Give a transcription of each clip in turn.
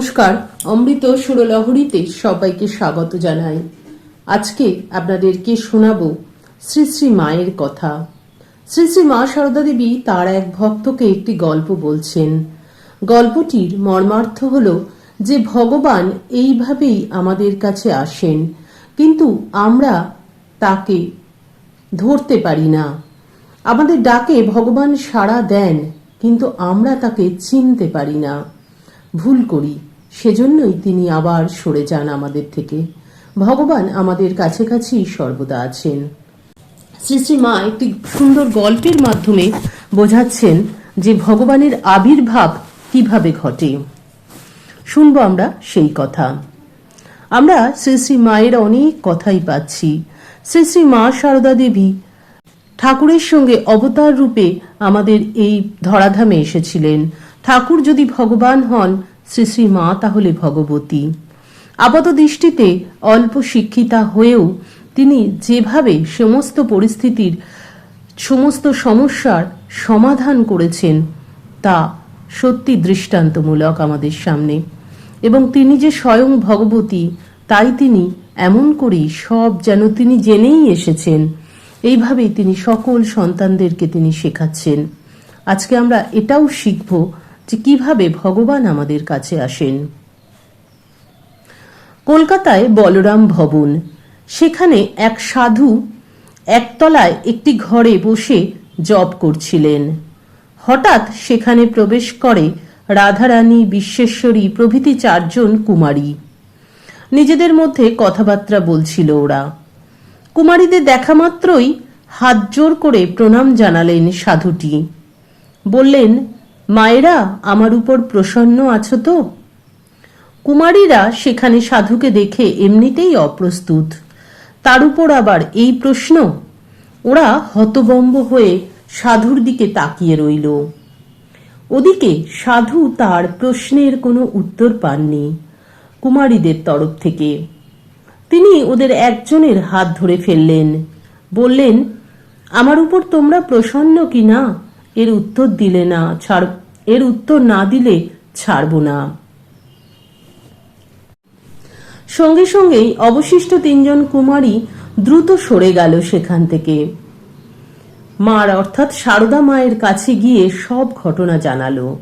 নমস্কার, অমৃত সুরলহরীতে সবাইকে স্বাগত জানাই। আজকে আপনাদেরকে শোনাবো শ্রী শ্রী মায়ের কথা। শ্রী শ্রী মা সারদা দেবী তার এক ভক্তকে একটি গল্প বলছেন। গল্পটির মর্মার্থ হল যে ভগবান এইভাবেই আমাদের কাছে আসেন, কিন্তু আমরা তাকে ধরতে পারি না। আমাদের ডাকে ভগবান সাড়া দেন, কিন্তু আমরা তাকে চিনতে পারি না। ভুল করি। সেজন্যই তিনি আবার সরে যান আমাদের থেকে। ভগবান আমাদের কাছাকাছি সর্বদা আছেন। শ্রী শ্রী মা একটি সুন্দর গল্পের মাধ্যমে বোঝাচ্ছেন যে ভগবানের আবির্ভাব কীভাবে ঘটে। শুনব আমরা সেই কথা। আমরা শ্রী শ্রী মায়ের অনেক কথাই পাচ্ছি। শ্রী শ্রী মা সারদা দেবী ঠাকুরের সঙ্গে অবতার রূপে আমাদের এই ধরাধামে এসেছিলেন। ঠাকুর যদি ভগবান হন শ্রী শ্রী মা তাহলে ভগবতী। আপাত দৃষ্টিতে অল্প শিক্ষিতা হয়েও তিনি যেভাবে সমস্ত পরিস্থিতির, সমস্ত সমস্যার সমাধান করেছেন, তা সত্যি দৃষ্টান্তমূলক আমাদের সামনে। এবং তিনি যে স্বয়ং ভগবতী, তাই তিনি এমন করেই সব যেন তিনি জেনেই এসেছেন। এইভাবেই তিনি সকল সন্তানদেরকে তিনি শেখাচ্ছেন। আজকে আমরা এটাও শিখব যে কীভাবে ভগবান আমাদের কাছে আসেন। কলকাতায় বলরাম ভবন। সেখানে এক সাধু একতলায় একটি ঘরে বসে জপ করছিলেন। হঠাৎ সেখানে প্রবেশ করে রাধারানী, বিশ্বেশ্বরী প্রভৃতি চারজন কুমারী। নিজেদের মধ্যে কথাবার্তা বলছিল ওরা। কুমারীদের দেখা মাত্রই হাত জোর করে প্রণাম জানালেন সাধুটি। বললেন মায়েরা, আমার উপর প্রসন্ন আছো তো? কুমারীরা সেখানে সাধুকে দেখে এমনিতেই অপ্রস্তুত। তার উপর আবার এই প্রশ্ন, ওরা হতবম্ব হয়ে সাধুর দিকে তাকিয়ে রইল। ওদিকে সাধু তার প্রশ্নের কোনো উত্তর পাননি কুমারীদের তরফ থেকে। তিনি ওদের একজনের হাত ধরে ফেললেন, বললেন, আমার উপর তোমরা প্রসন্ন কি না এর উত্তর দিলে না ছাড়, এর উত্তর না দিলে ছাড়ব না। সঙ্গে সঙ্গেই অবশিষ্ট তিনজন কুমারী দ্রুত সরে গেল সেখান থেকে। মার অর্থাৎ সারদা মায়ের কাছে গিয়ে সব ঘটনা জানালো।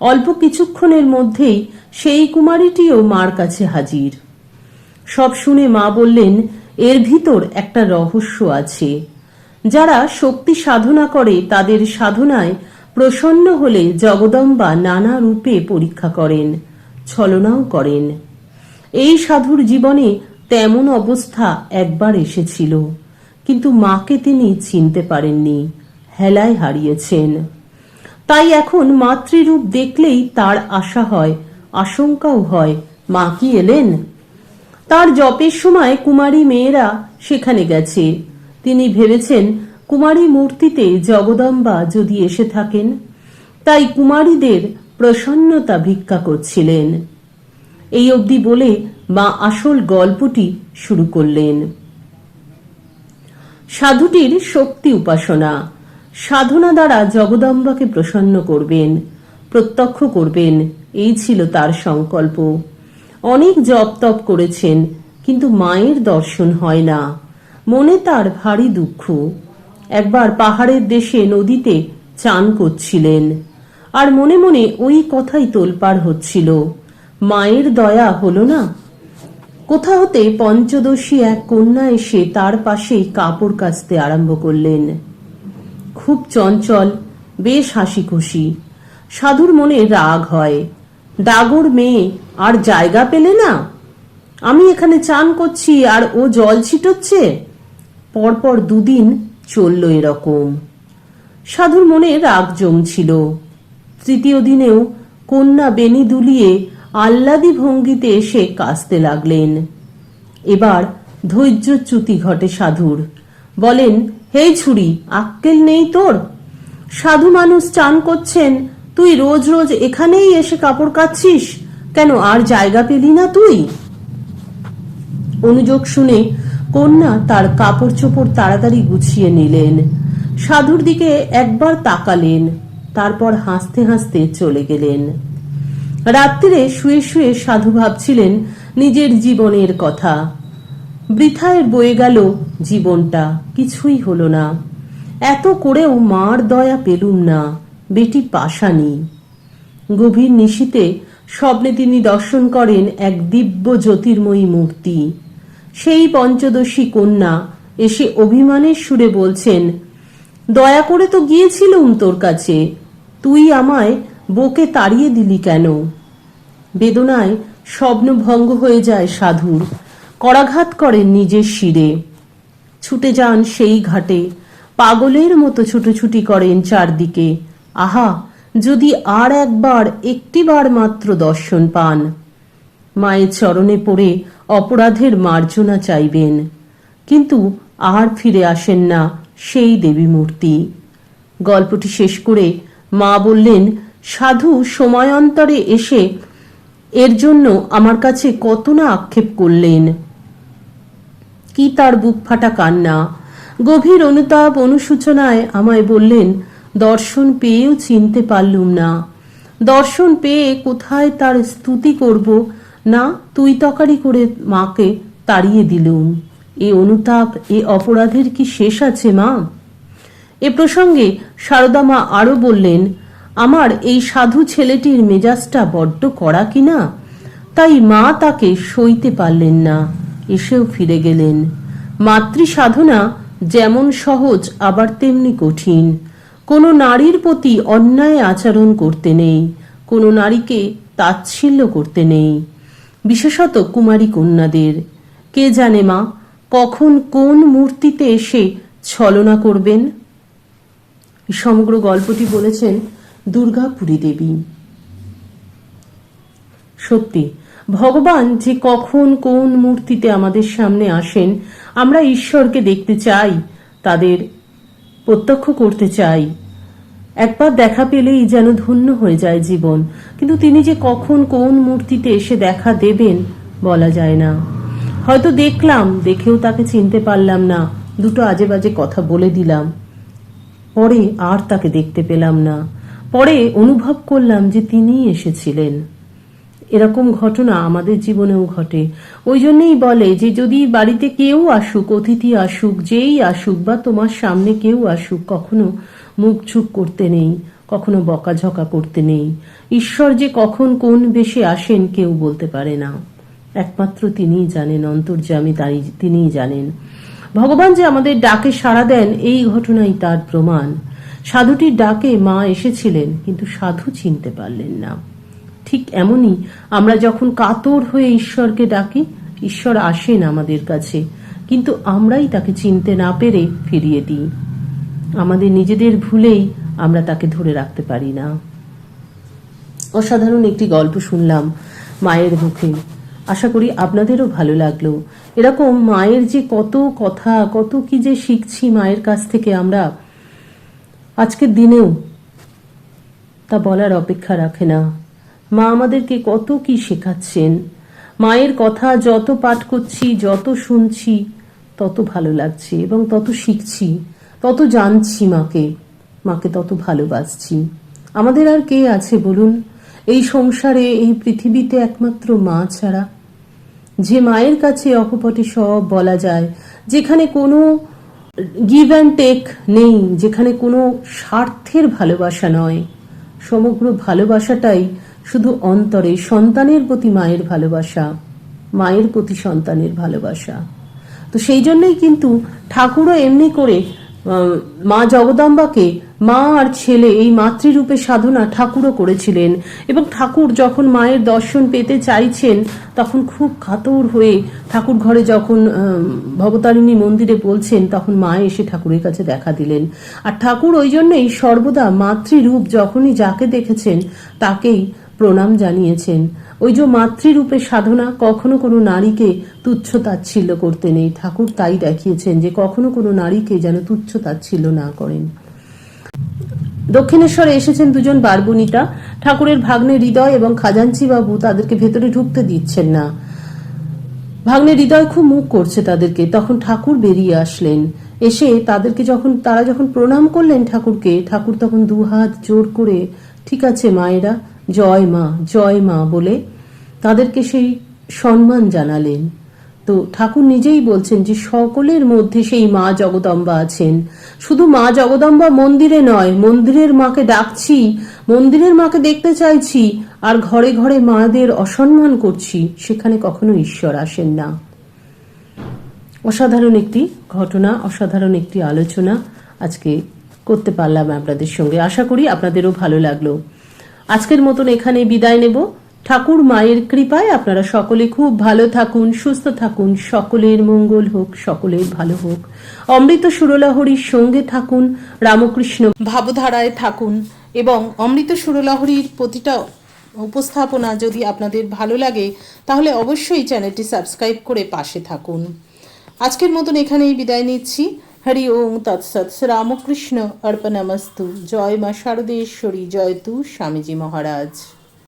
অল্প কিছুক্ষণের মধ্যেই সেই কুমারীটিও মার কাছে হাজির। সব শুনে মা বললেন, এর ভিতর একটা রহস্য আছে। যারা শক্তি সাধনা করে তাদের সাধনায় প্রসন্ন হলে জগদম্বা নানা রূপে পরীক্ষা করেন, ছলনাও করেন। এই সাধুর জীবনে তেমন অবস্থা একবার এসেছিল, কিন্তু মাকে তিনি চিনতে পারেননি হেলায় হারিয়েছেন। তাই এখন মাতৃরূপ দেখলেই তার আশা হয়, আশঙ্কাও হয়, মা কি এলেন? তার জপের সময় কুমারী মেয়েরা সেখানে গেছে। তিনি ভেবেছেন, কুমারী মূর্তিতে জগদম্বা যদি এসে থাকেন, তাই কুমারীদের প্রসন্নতা ভিক্ষা করছিলেন। এই অবধি বলে মা আসল গল্পটি শুরু করলেন। সাধুটির শক্তি উপাসনা। সাধনা দ্বারা জগদম্বাকে প্রসন্ন করবেন, প্রত্যক্ষ করবেন, এই ছিল তার সংকল্প। অনেক জপ তপ করেছেন, কিন্তু মায়ের দর্শন হয় না। মনে তার ভারী দুঃখ। একবার পাহাড়ের দেশে নদীতে চান করছিলেন। আর মনে মনে ওই কথাই তোলপাড় হচ্ছিল, মায়ের দয়া হলো না? কোথা হতে পঞ্চদশী এক কন্যা এসে তার পাশেই কাপড় কাচতে আরম্ভ করলেন। খুব চঞ্চল, বেশ হাসি খুশি সাধুর মনে রাগ হয়, ডাগর মেয়ে, আর জায়গা পেলে না? আমি এখানে চান করছি আর ও জল ছিটোচ্ছে? পরপর দুদিন চলল এরকম। সাধুর মনে রাগ জমছিল। তৃতীয় দিনেও কন্যা বেনি দুলিয়ে আহ্লাদি ভঙ্গিতে এসে কাঁচতে লাগলেন। এবার ধৈর্যচ্যুতি ঘটে সাধুর। বলেন, হে ছুরি, আক্কেল নেই তোর? সাধু মানুষ চান করছেন, তুই রোজ রোজ এখানেই এসে কাপড় কাচ্ছিস? কেন আর জায়গা পেলি না তুই? অনুযোগ শুনে কন্যা তার কাপড় চোপড় তাড়াতাড়ি গুছিয়ে নিলেন। সাধুর দিকে একবার তাকালেন, তারপর হাসতে হাসতে চলে গেলেন। রাত্রিরে শুয়ে শুয়ে সাধু ভাবছিলেন নিজের জীবনের কথা। বৃথায় বয়ে গেল জীবনটা, কিছুই হলো না। এত করেও মার দয়া পেলুম না, বেটি পাশানি। গভীর নিশীতে স্বপ্নে তিনি দর্শন করেন এক দিব্য জ্যোতির্ময়ী মূর্তি। সেই পঞ্চদশী কন্যা এসে অভিমানের সুরে বলছেন, দয়া করে তো গিয়েছিলুম তোর কাছে, তুই আমায় বকে তাড়িয়ে দিলি কেন? বেদনায় স্বপ্নভঙ্গ হয়ে যায় সাধুর, করাঘাত করেন নিজের শিরে। ছুটে যান সেই ঘাটে, পাগলের মতো ছুটোছুটি করেন চারদিকে। আহা, যদি আর একবার, একটিবার মাত্র দর্শন পান। মায়ের চরণে পড়ে অপরাধের মার্জনা চাইবেন। কিন্তু আর ফিরে আসেন না সেই দেবী মূর্তি। গল্পটি শেষ করে মা বললেন, সাধু সময়ান্তরে এসে এর জন্য আমার কাছে কত না আক্ষেপ করলেন। কি তার বুক ফাটা কান্না। গভীর অনুতাপ অনুসূচনায় আমায় বললেন, দর্শন পেয়েও চিনতে পারলুম না। দর্শন পেয়ে কোথায় তার স্তুতি করব না, তুই তকারি করে মাকে তাড়িয়ে দিলুম এ অনুতাপ, এ অপরাধের কি শেষ আছে, মা? এ প্রসঙ্গে সারদা মা আরও বললেন, আমার এই সাধু ছেলেটির মেজাজটা বড্ড কড়া কিনা? তাই মা তাকে সইতে পারলেন না। এসেও ফিরে গেলেন। মাতৃ সাধনা যেমন সহজ, আবার তেমনি কঠিন। কোনো নারীর প্রতি অন্যায় আচরণ করতে নেই, কোনো নারীকে তাচ্ছিল্য করতে নেই। বিশেষত কুমারী কন্যাদের। কে জানে মা, কখন কোন মূর্তিতে এসে ছলনা করবেন? সমগ্র গল্পটি বলেছেন দুর্গাপুরী দেবী। সত্যি, ভগবান যে কখন কোন মূর্তিতে আমাদের সামনে আসেন, আমরা ঈশ্বরকে দেখতে চাই, তাদের প্রত্যক্ষ করতে চাই। একবার দেখা পেলেই যেন ধন্য হয়ে যায় জীবন। কিন্তু তিনি যে কখন কোন মূর্তিতে এসে দেখা দেবেন বলা যায় না। হয়তো দেখলাম, দেখেও তাকে চিনতে পারলাম না। দুটো আজে বাজে কথা বলে দিলাম। পরে আর তাকে দেখতে পেলাম না। পরে অনুভব করলাম যে তিনিই এসেছিলেন। এরকম ঘটনা আমাদের জীবনেও ঘটে। ওই জন্যই বলে যে, যদি বাড়িতে কেউ আসুক, অতিথি আসুক, যেই আসুক বা তোমার সামনে কেউ আসুক, কখনো মুখ চুপ করতে নেই, কখনো বকাঝকা করতে নেই। ঈশ্বর যে কখন কোন বেশে আসেন কেউ বলতে পারে না। একমাত্র তিনিই জানেন অন্তর্যামী তাই তিনিই জানেন। ভগবান যে আমাদের ডাকে সাড়া দেন, এই ঘটনাই তার প্রমাণ। সাধুটির ডাকে মা এসেছিলেন, কিন্তু সাধু চিনতে পারলেন না। ঠিক এমনই আমরা যখন কাতর হয়ে ঈশ্বরকে ডাকি, ঈশ্বর আসেন আমাদের কাছে, কিন্তু আমরাই তাকে চিনতে না পেরে ফিরিয়ে দিই। আমাদের নিজেদের ভুলেই আমরা তাকে ধরে রাখতে পারি না। অসাধারণ একটি গল্প শুনলাম মায়ের মুখে। আশা করি আপনাদেরও ভালো লাগল। এরকম মায়ের যে কত কথা, কত কি যে শিখছি মায়ের কাছ থেকে আমরা, আজকের দিনেও তা বলার অপেক্ষা রাখে না। মা আমাদেরকে কত কি শেখাচ্ছেন। মায়ের কথা যত পাঠ করছি, যত শুনছি, তত ভালো লাগছে এবং তত শিখছি। তত জানছি মাকে মাকে তত ভালোবাসছি। আমাদের আর কে আছে বলুন? এই সংসারে, এই পৃথিবীতে একমাত্র মা ছাড়া। যে মায়ের কাছে অকপটে সব বলা যায়, যেখানে কোনো গিভ অ্যান্ড টেক নেই, যেখানে কোনো স্বার্থের ভালোবাসা নয়। সমগ্র ভালোবাসাটাই শুধু অন্তরে, সন্তানের প্রতি মায়ের ভালোবাসা, মায়ের প্রতি সন্তানের ভালোবাসা। তো সেই জন্যই কিন্তু ঠাকুরও এমনি করে মা জগদম্বাকে মা আর ছেলে এই মাতৃরূপে সাধনা ঠাকুরও করেছিলেন। এবং ঠাকুর যখন মায়ের দর্শন পেতে চাইছেন, তখন খুব কাতর হয়ে ঠাকুর ঘরে যখন ভবতারিণী মন্দিরে বলছেন, তখন মা এসে ঠাকুরের কাছে দেখা দিলেন। আর ঠাকুর ওই জন্যই সর্বদা মাতৃরূপ যখনই যাকে দেখেছেন, তাকেই প্রণাম জানিয়েছেন। ওই যে মাতৃরূপে সাধনা, কখনো কোনো নারীকে তুচ্ছ তাচ্ছিল্য করতে নেই। ঠাকুর তাই দেখিয়েছেন যে কখনো কোনো নারীকে যেন তুচ্ছ তাচ্ছিল্য না করেন। দক্ষিণেশ্বরে এসেছেন দুজন বারবনিতা ঠাকুরের ভাগ্নে হৃদয় এবং খাজাঞ্চি বাবু তাদেরকে ভেতরে ঢুকতে দিচ্ছেন না। ভাগ্নে হৃদয় খুব মুখ করছে তাদেরকে। তখন ঠাকুর বেরিয়ে আসলেন। এসে তাদেরকে যখন, তারা যখন প্রণাম করলেন ঠাকুরকে, ঠাকুর তখন দু হাত জোর করে, ঠিক আছে মায়েরা জয় মা জয় মা বলে তাদেরকে সেই সম্মান জানালেন। তো ঠাকুর নিজেই বলছেন যে সকলের মধ্যে সেই মা জগদম্বা আছেন। শুধু মা জগদম্বা মন্দিরে নয়, মন্দিরের মাকে ডাকছি, মন্দিরের মাকে দেখতে চাইছি, আর ঘরে ঘরে মাদের অসম্মান করছি, সেখানে কখনো ঈশ্বর আসেন না। অসাধারণ একটি ঘটনা, অসাধারণ একটি আলোচনা আজকে করতে পারলাম আপনাদের সঙ্গে। আশা করি আপনাদেরও ভালো লাগল। আজকের মতন এখানে বিদায় নেব। ঠাকুর মায়ের কৃপায় আপনারা সকলে খুব ভালো থাকুন, সুস্থ থাকুন, সকলের মঙ্গল হোক, সকলের ভালো হোক। অমৃত সুরলহরীর সঙ্গে থাকুন, রামকৃষ্ণ ভাবধারায় থাকুন এবং অমৃত সুরলহরীর প্রতিটা উপস্থাপনা যদি আপনাদের ভালো লাগে, তাহলে অবশ্যই চ্যানেলটি সাবস্ক্রাইব করে পাশে থাকুন। আজকের মতন এখানেই বিদায় নিচ্ছি। হরি ওম তৎসৎ রামকৃষ্ণ অর্পণমস্তু জয় মা শারদেশ্বরী জয় তু স্বামীজি মহারাজ